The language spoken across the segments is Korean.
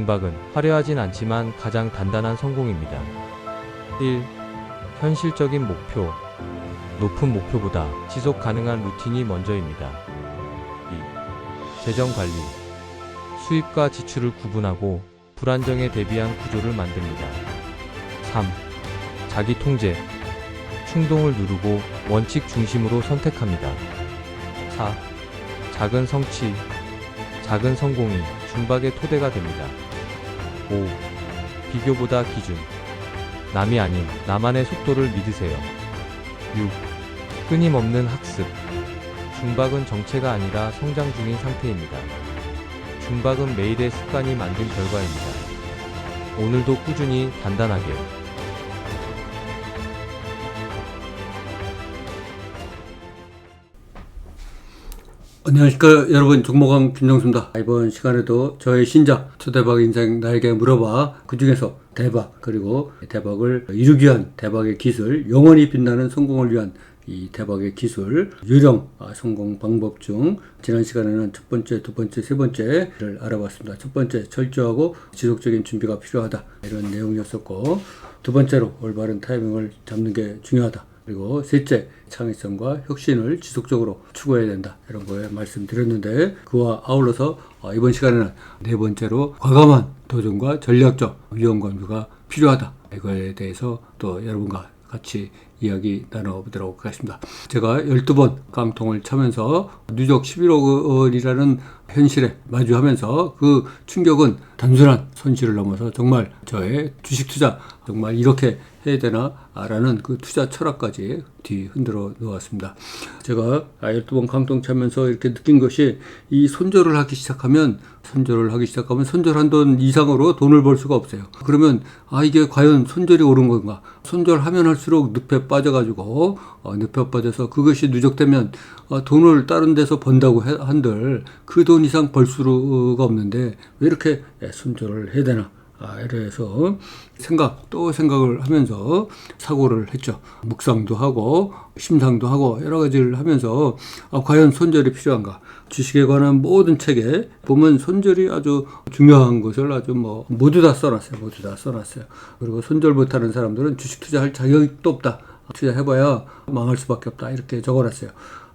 중박은 화려하진 않지만 가장 단단한 성공입니다. 1. 현실적인 목표. 높은 목표보다 지속 가능한 루틴이 먼저입니다. 2. 재정 관리. 수입과 지출을 구분하고 불안정에 대비한 구조를 만듭니다. 3. 자기 통제. 충동을 누르고 원칙 중심으로 선택합니다. 4. 작은 성취. 작은 성공이 중박의 토대가 됩니다. 5. 비교보다 기준. 남이 아닌 나만의 속도를 믿으세요. 6. 끊임없는 학습. 중박은 정체가 아니라 성장 중인 상태입니다. 중박은 매일의 습관이 만든 결과입니다. 오늘도 꾸준히 단단하게. 안녕하십니까 여러분. 종목왕 김정수입니다. 이번 시간에도 저의 신작 초대박 인생 나에게 물어봐. 그 중에서 대박 그리고 대박을 이루기 위한 대박의 기술 영원히 빛나는 성공을 위한 이 대박의 기술 유령 아, 성공 방법 중 지난 시간에는 첫 번째 두 번째 세 번째를 알아봤습니다. 첫 번째 철저하고 지속적인 준비가 필요하다. 이런 내용이었었고 두 번째로 올바른 타이밍을 잡는 게 중요하다 그리고 셋째 창의성과 혁신을 지속적으로 추구해야 된다. 이런 거에 말씀드렸는데 그와 아울러서 어, 이번 시간에는 네 번째로 과감한 도전과 전략적 위험 관리가 필요하다. 이거에 대해서 또 여러분과 같이 이야기 나눠보도록 하겠습니다. 제가 12번 깡통을 차면서 누적 11억 원이라는 현실에 마주하면서 그 충격은 단순한 손실을 넘어서 정말 저의 주식 투자 정말 이렇게 해야 되나? 라는 그 투자 철학까지 뒤 흔들어 놓았습니다. 제가 12번 깡통 차면서 이렇게 느낀 것이 이 손절을 하기 시작하면 손절을 하기 시작하면 손절한 돈 이상으로 돈을 벌 수가 없어요. 그러면 아 이게 과연 손절이 옳은 건가? 손절하면 할수록 늪에 빠져가지고 어, 늪에 빠져서 그것이 누적되면 어, 돈을 다른 데서 번다고 해- 한들 그 돈 이상 벌 수가 없는데 왜 이렇게 예, 손절을 해야 되나? 아, 이래서 생각 또 생각을 하면서 사고를 했죠. 묵상도 하고 심상도 하고 여러 가지를 하면서 아, 과연 손절이 필요한가? 주식에 관한 모든 책에 보면 손절이 아주 중요한 것을 아주 뭐 모두 다 써놨어요. 모두 다 써놨어요. 그리고 손절 못하는 사람들은 주식 투자할 자격도 없다. 투자해봐야 망할 수밖에 없다. 이렇게 적어놨어요.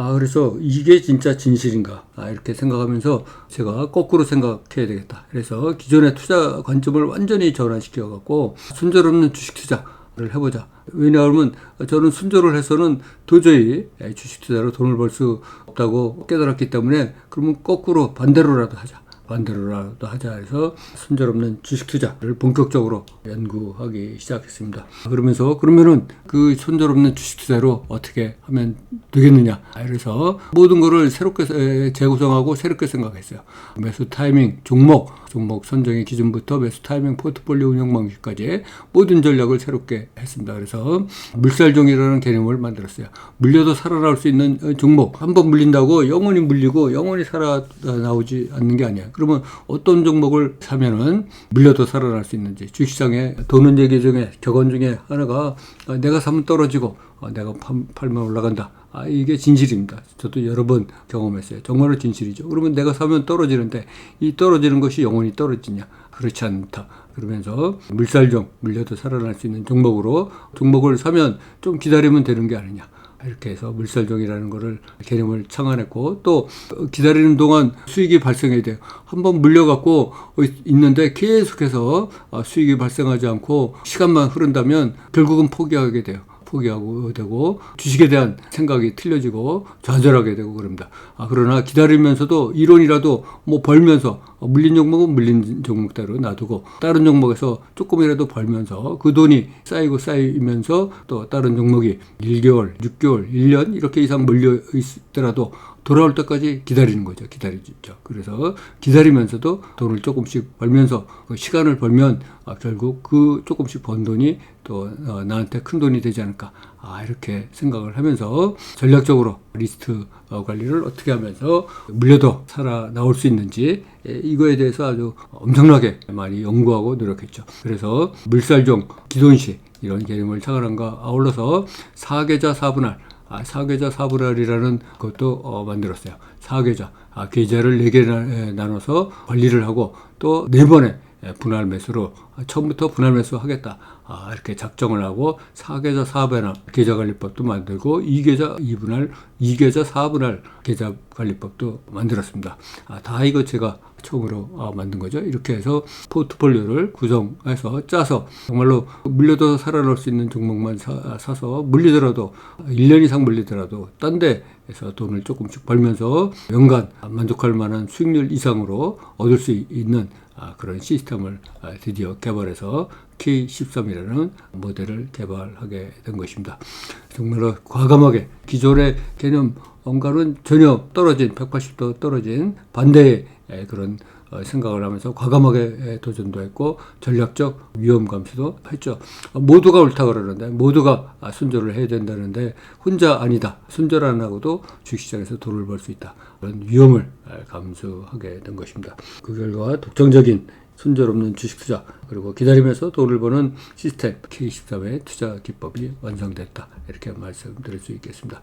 아, 그래서 이게 진짜 진실인가? 아, 이렇게 생각하면서 제가 거꾸로 생각해야 되겠다. 그래서 기존의 투자 관점을 완전히 전환시켜갖고 순절 없는 주식 투자를 해보자. 왜냐하면 저는 순절을 해서는 도저히 주식 투자로 돈을 벌 수 없다고 깨달았기 때문에 그러면 거꾸로 반대로라도 하자. 반대로라도 하자 해서 순절 없는 주식 투자를 본격적으로 연구하기 시작했습니다. 그러면서 그러면은 그 순절 없는 주식 투자로 어떻게 하면 되겠느냐. 그래서 모든 거를 새롭게 에, 재구성하고 새롭게 생각했어요. 매수 타이밍, 종목, 종목 선정의 기준부터 매수 타이밍, 포트폴리오 운영 방식까지 모든 전략을 새롭게 했습니다. 그래서 물살종이라는 개념을 만들었어요. 물려도 살아나올 수 있는 어, 종목. 한번 물린다고 영원히 물리고 영원히 살아나오지 않는 게 아니야. 그러면 어떤 종목을 사면은 물려도 살아날 수 있는지 주식시장에 도는 얘기 중에 격언 중에 하나가 어, 내가 사면 떨어지고 어, 내가 팔- 팔면 올라간다. 아, 이게 진실입니다. 저도 여러 번 경험했어요. 정말로 진실이죠. 그러면 내가 사면 떨어지는데 이 떨어지는 것이 영원히 떨어지냐? 그렇지 않다. 그러면서 물살종, 물려도 살아날 수 있는 종목으로 종목을 사면 좀 기다리면 되는 게 아니냐. 이렇게 해서 물살종이라는 거를 개념을 창안했고 또 기다리는 동안 수익이 발생해야 돼요. 한번 물려갖고 있는데 계속해서 어, 수익이 발생하지 않고 시간만 흐른다면 결국은 포기하게 돼요. 포기하고 되고 주식에 대한 생각이 틀려지고 좌절하게 되고 그럽니다. 아, 그러나 기다리면서도 이론이라도 뭐 벌면서 어, 물린 종목은 물린 종목대로 놔두고 다른 종목에서 조금이라도 벌면서 그 돈이 쌓이고 쌓이면서 또 다른 종목이 1개월, 6개월, 1년 이렇게 이상 물려 있더라도 돌아올 때까지 기다리는 거죠. 기다리죠. 그래서 기다리면서도 돈을 조금씩 벌면서 그 시간을 벌면 아, 결국 그 조금씩 번 돈이 또 어, 나한테 큰 돈이 되지 않을까. 아, 이렇게 생각을 하면서 전략적으로 리스트 어, 관리를 어떻게 하면서 물려도 살아 나올 수 있는지 예, 이거에 대해서 아주 엄청나게 많이 연구하고 노력했죠. 그래서 물살종, 기존시 이런 개념을 창안한과 아울러서 사계좌 사분할 아, 사계좌 사분할이라는 것도 어, 만들었어요. 사계좌, 아, 계좌를 네 개 나눠서 관리를 하고 또 네 번에 예, 분할 매수로 아, 처음부터 분할 매수 하겠다. 아, 이렇게 작정을 하고 4계좌 4분할 계좌관리법도 만들고 2계좌 2분할, 2계좌 4분할 계좌관리법도 만들었습니다. 아, 다 이거 제가 처음으로 아, 만든 거죠. 이렇게 해서 포트폴리오를 구성해서 짜서 정말로 물려도 살아날 수 있는 종목만 사, 사서 물리더라도 1년 이상 물리더라도 딴 데에서 돈을 조금씩 벌면서 연간 만족할 만한 수익률 이상으로 얻을 수 있는 아, 그런 시스템을 아, 드디어 개발해서 K13이라는 모델을 개발하게 된 것입니다. 정말로 과감하게 기존의 개념과는 전혀 떨어진 180도 떨어진 반대의 에, 그런 어, 생각을 하면서 과감하게 에, 도전도 했고 전략적 위험 감수도 했죠. 어, 모두가 옳다 그러는데 모두가 아, 순조를 해야 된다는데 혼자 아니다. 순조를 안 하고도 주식시장에서 돈을 벌 수 있다. 그런 위험을 에, 감수하게 된 것입니다. 그 결과 독점적인 순조롭는 주식 투자 그리고 기다리면서 돈을 버는 시스템 K13의 투자 기법이 완성됐다 이렇게 말씀드릴 수 있겠습니다.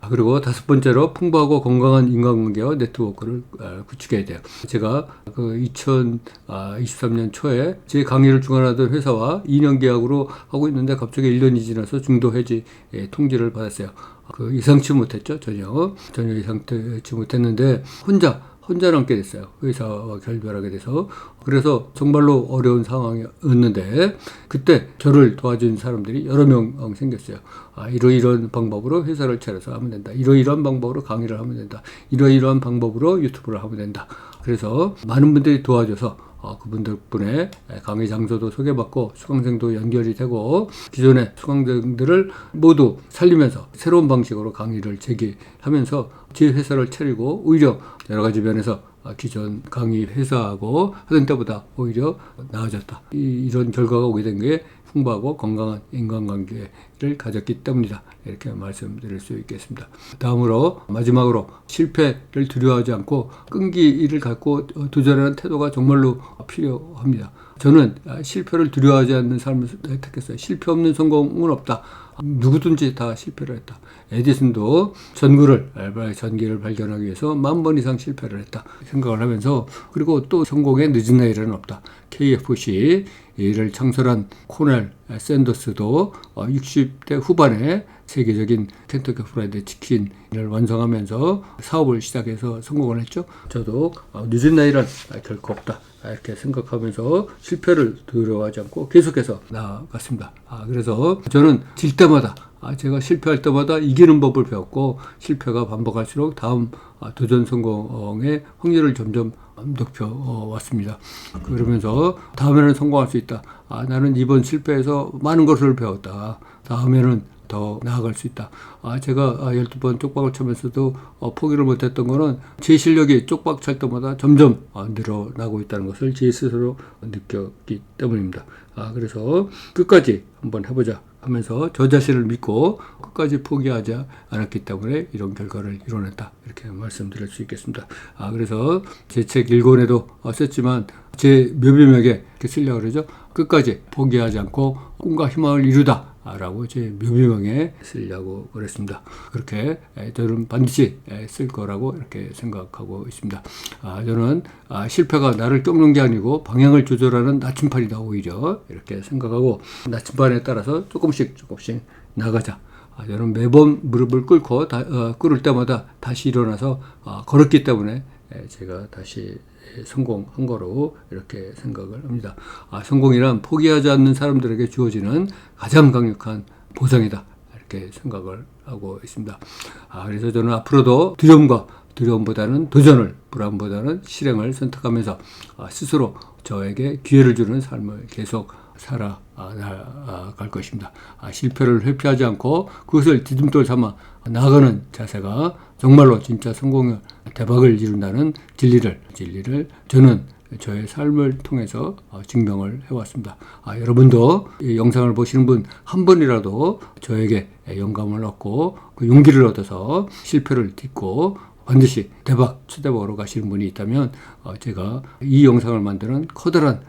아, 그리고 다섯 번째로 풍부하고 건강한 인간관계와 네트워크를 아, 구축해야 돼요. 제가 그 2023년 초에 제 강의를 주관하던 회사와 2년 계약으로 하고 있는데 갑자기 1년이 지나서 중도 해지 예, 통지를 받았어요. 그 예상치 못했죠 전혀 전혀 예상치 못했는데 혼자 혼자 남게 됐어요. 회사와 결별하게 돼서. 그래서 정말로 어려운 상황이었는데, 그때 저를 도와준 사람들이 여러 명 생겼어요. 아, 이러이러한 방법으로 회사를 차려서 하면 된다. 이러이러한 방법으로 강의를 하면 된다. 이러이러한 방법으로 유튜브를 하면 된다. 그래서 많은 분들이 도와줘서 어, 그분들 덕분에 강의 장소도 소개받고 수강생도 연결이 되고 기존의 수강생들을 모두 살리면서 새로운 방식으로 강의를 재개하면서 제 회사를 차리고 오히려 여러 가지 면에서 기존 강의 회사하고 하던 때보다 오히려 나아졌다. 이, 이런 결과가 오게 된 게 풍부하고 건강한 인간관계를 가졌기 때문이다. 이렇게 말씀드릴 수 있겠습니다. 다음으로 마지막으로 실패를 두려워하지 않고 끈기를 갖고 도전하는 태도가 정말로 필요합니다. 저는 실패를 두려워하지 않는 삶을 택했어요. 실패 없는 성공은 없다. 누구든지 다 실패를 했다. 에디슨도 전구를 전기를 발견하기 위해서 만 번 이상 실패를 했다 생각을 하면서 그리고 또 성공의 늦은 나이는 없다. KFC 이를 창설한 코넬 샌더스도 60대 후반에 세계적인 켄터키 프라이드 치킨을 완성하면서 사업을 시작해서 성공을 했죠. 저도 늦은 나이란 결코 없다. 이렇게 생각하면서 실패를 두려워하지 않고 계속해서 나아갔습니다. 아, 그래서 저는 질 때마다 아, 제가 실패할 때마다 이기는 법을 배웠고 실패가 반복할수록 다음 아, 도전 성공의 확률을 점점 높여 왔습니다. 그러면서 다음에는 성공할 수 있다. 아, 나는 이번 실패에서 많은 것을 배웠다. 다음에는 더 나아갈 수 있다. 아, 제가 12번 쪽박을 차면서도 어, 포기를 못했던 거는 제 실력이 쪽박 찰 때마다 점점 어, 늘어나고 있다는 것을 제 스스로 느꼈기 때문입니다. 아, 그래서 끝까지 한번 해보자 하면서 저 자신을 믿고 끝까지 포기하지 않았기 때문에 이런 결과를 이뤄냈다. 이렇게 말씀드릴 수 있겠습니다. 아, 그래서 제 책 1권에도 썼지만 제 묘비명에 이렇게 쓰려고 그러죠. 끝까지 포기하지 않고 꿈과 희망을 이루다. 라고 제 묘비명에 쓰려고 그랬습니다. 그렇게 저는 반드시 쓸 거라고 이렇게 생각하고 있습니다. 아, 저는 아, 실패가 나를 꺾는 게 아니고 방향을 조절하는 나침판이다 오히려 이렇게 생각하고 나침판에 따라서 조금씩 조금씩 나가자. 아, 저는 매번 무릎을 꿇고 다, 어, 꿇을 때마다 다시 일어나서 어, 걸었기 때문에 제가 다시 성공한 거로 이렇게 생각을 합니다. 아, 성공이란 포기하지 않는 사람들에게 주어지는 가장 강력한 보상이다. 이렇게 생각을 하고 있습니다. 아, 그래서 저는 앞으로도 두려움과 두려움보다는 도전을, 불안보다는 실행을 선택하면서 아, 스스로 저에게 기회를 주는 삶을 계속 살아갈 것입니다. 아, 실패를 회피하지 않고 그것을 디딤돌 삼아 나아가는 자세가 정말로 진짜 성공을 대박을 이룬다는 진리를 진리를 저는 저의 삶을 통해서 어, 증명을 해왔습니다. 아, 여러분도 이 영상을 보시는 분 한 번이라도 저에게 영감을 얻고 그 용기를 얻어서 실패를 딛고 반드시 대박 초대박으로 가시는 분이 있다면 어, 제가 이 영상을 만드는 커다란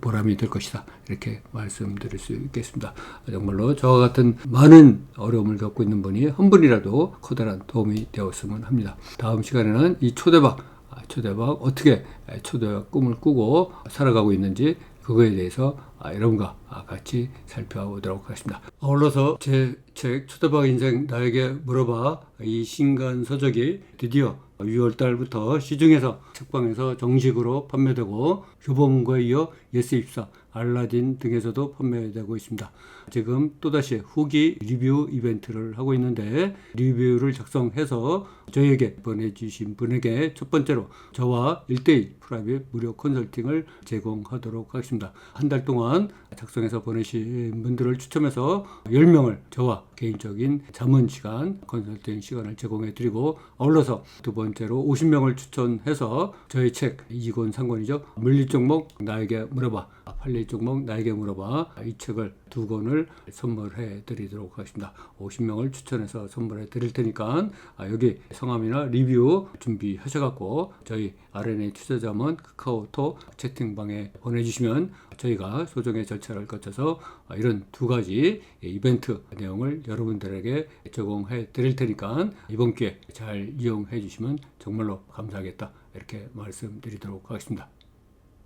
보람이 될 것이다. 이렇게 말씀드릴 수 있겠습니다. 정말로 저와 같은 많은 어려움을 겪고 있는 분이 한 분이라도 커다란 도움이 되었으면 합니다. 다음 시간에는 이 초대박 초대박 어떻게 초대박 꿈을 꾸고 살아가고 있는지 그거에 대해서 아, 여러분과 아, 같이 살펴보도록 하겠습니다. 아울러서 제 책 초대박 인생 나에게 물어봐 이 신간 서적이 드디어 6월 달부터 시중에서 책방에서 정식으로 판매되고 교보문고에 이어 예스24, 알라딘 등에서도 판매되고 있습니다. 지금 또다시 후기 리뷰 이벤트를 하고 있는데 리뷰를 작성해서 저희에게 보내주신 분에게 첫 번째로 저와 1대1 프라이빗 무료 컨설팅을 제공하도록 하겠습니다. 한 달 동안 작성해서 보내신 분들을 추첨해서 10명을 저와 개인적인 자문 시간, 컨설팅 시간을 제공해 드리고 아울러서 두 번째로 50명을 추천해서 저희 책 2권 3권이죠. 물리 종목 나에게 물어봐. 팔리 종목 나에게 물어봐. 이 책을 두 권을 선물해 드리도록 하겠습니다. 50명을 추천해서 선물해 드릴 테니까 아, 여기 성함이나 리뷰 준비하셔갖고 저희 RNA 투자자문 카카오톡 채팅방에 보내주시면 저희가 소정의 절차를 거쳐서 아, 이런 두 가지 이벤트 내용을 여러분들에게 제공해 드릴 테니까 이번 기회 잘 이용해 주시면 정말로 감사하겠다 이렇게 말씀드리도록 하겠습니다.